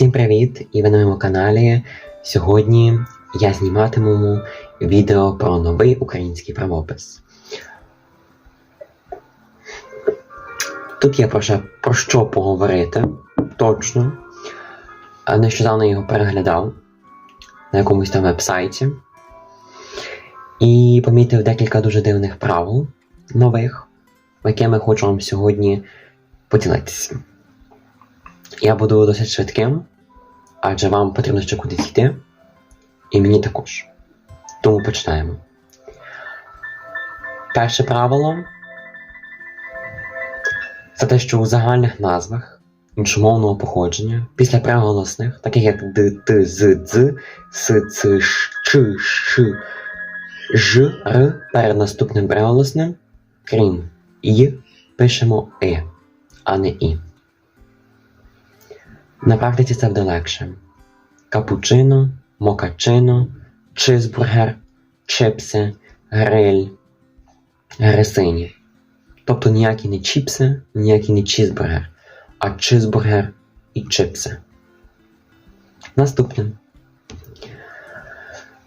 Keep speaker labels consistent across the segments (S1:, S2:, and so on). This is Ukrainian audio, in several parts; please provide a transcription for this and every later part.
S1: Всім привіт! І ви на моєму каналі. Сьогодні я зніматиму відео про новий український правопис. Тут є про що, про що поговорити точно. Нещодавно його переглядав на якомусь там вебсайті. І помітив декілька дуже дивних правил нових, якими хочу вам сьогодні поділитися. Я буду досить швидким, адже вам потрібно ще кудись йти, і мені також. Тому починаємо. Перше правило це те, що у загальних назвах іншомовного походження після приголосних, таких як д, т, з, дз, с, ц, ш, ч, ш, ж, р перед наступним приголосним, крім і, пишемо и, а не і. На практиці це буде легше. Капучино, мокачино, чизбургер, чипси, гриль, грисині. Тобто ніякі не чіпси, ніякий не чізбургер, а чизбургер і чипси. Наступне.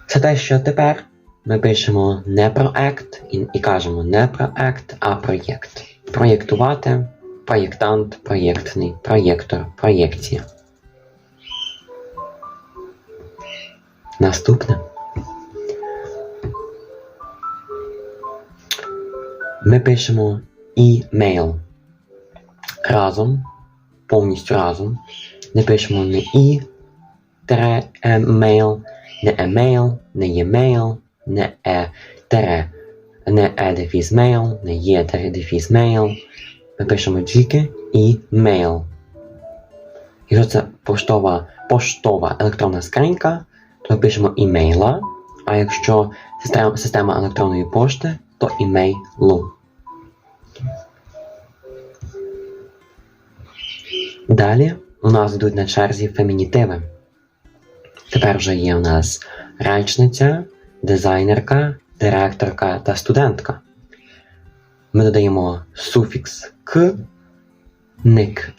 S1: Це те, що тепер ми пишемо не проект і, і кажемо не проект, а проєкт. Проєктувати проєктант, проєктний, проєктор, проєкція. Наступне. Ми пишемо email. Разом, повністю разом. Не пишемо не і тере емейл, не емейл, не ємейл, не е тере, не е дефіс не є тере. Ми пишемо тільки email. Якщо це поштова, поштова електронна скринька, то ми пишемо імейла, а якщо система, система електронної пошти, то імейлу. Далі у нас йдуть на черзі фемінітиви. Тепер вже є у нас речниця, дизайнерка, директорка та студентка. Ми додаємо суфікс к, ник,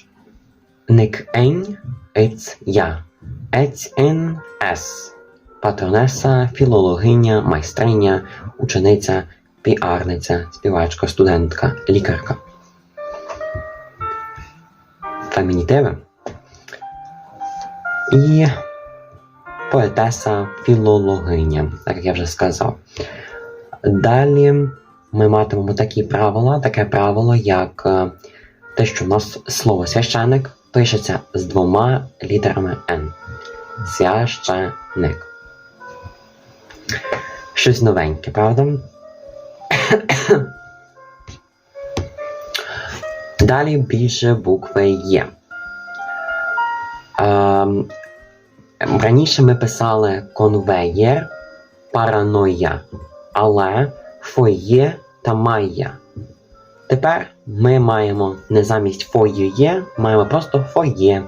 S1: ник ень, ець я, ець ен ес, патронеса, філологиня, майстриня, учениця, піарниця, співачка, студентка, лікарка. Фемінітиви. І поетеса, філологиня, так як я вже сказав. Далі ми матимемо такі правила, таке правило, як е, те, що в нас слово священик пишеться з двома літерами Н. Священик. Щось новеньке, правда? Далі більше букви Є. Ем, раніше ми писали конвеєр, параноя, але фоє та майя. Тепер ми маємо не замість фоє, маємо просто фоє,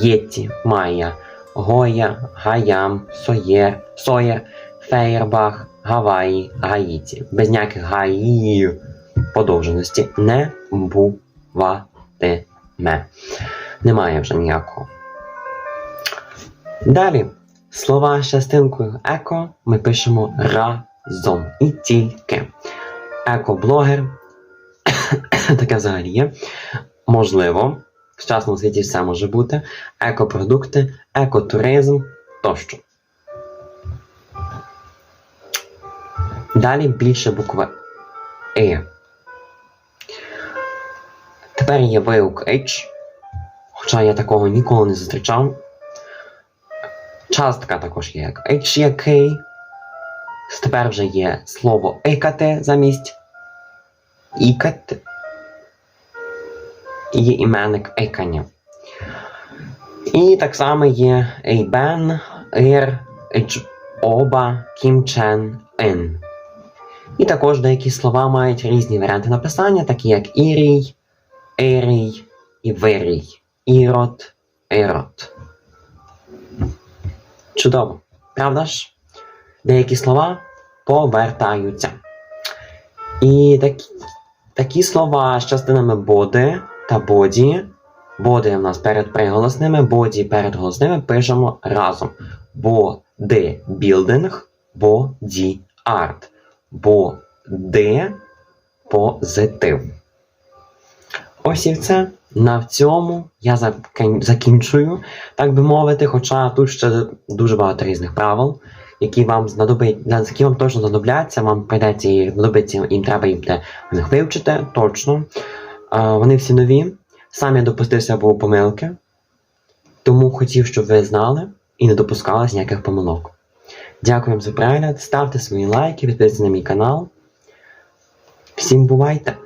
S1: єті, майя, гоя, гаям, соєр, соєр, фейербах, Гаваї, Гаїті. Без ніяких гаї подовженості не буватиме. Немає вже ніякого. Далі слова з частинкою еко ми пишемо разом і тільки. Еко-блогер. Таке взагалі є. Можливо, в сучасному світі все може бути. Екопродукти, екотуризм тощо. Далі більше букви Е. Тепер є вигук H, хоча я такого ніколи не зустрічав. Частка також є як H K. Тепер вже є слово ікати замість ікат. І є іменник ікання. І так само є Ейбен, Ір, Оба, Кімчен, Ін. І також деякі слова мають різні варіанти написання, такі як ірій, ерій і вирій. Ірод, ерот. Чудово, правда ж? Деякі слова повертаються. І такі, такі слова з частинами боди та боді Боди в нас перед приголосними, боді перед голосними пишемо разом. Боди building, боді art. Боди позитив. Ось і все. На цьому я закінчую, так би мовити, хоча тут ще дуже багато різних правил, які вам знадобить, які вам точно знадобляться, вам прийдеться їх знадобиться, їм треба їм те них вивчити, точно. А, вони всі нові. Сам я допустився був помилки, тому хотів, щоб ви знали і не допускалось ніяких помилок. Дякую вам за перегляд, ставте свої лайки, підписуйтесь на мій канал. Всім бувайте!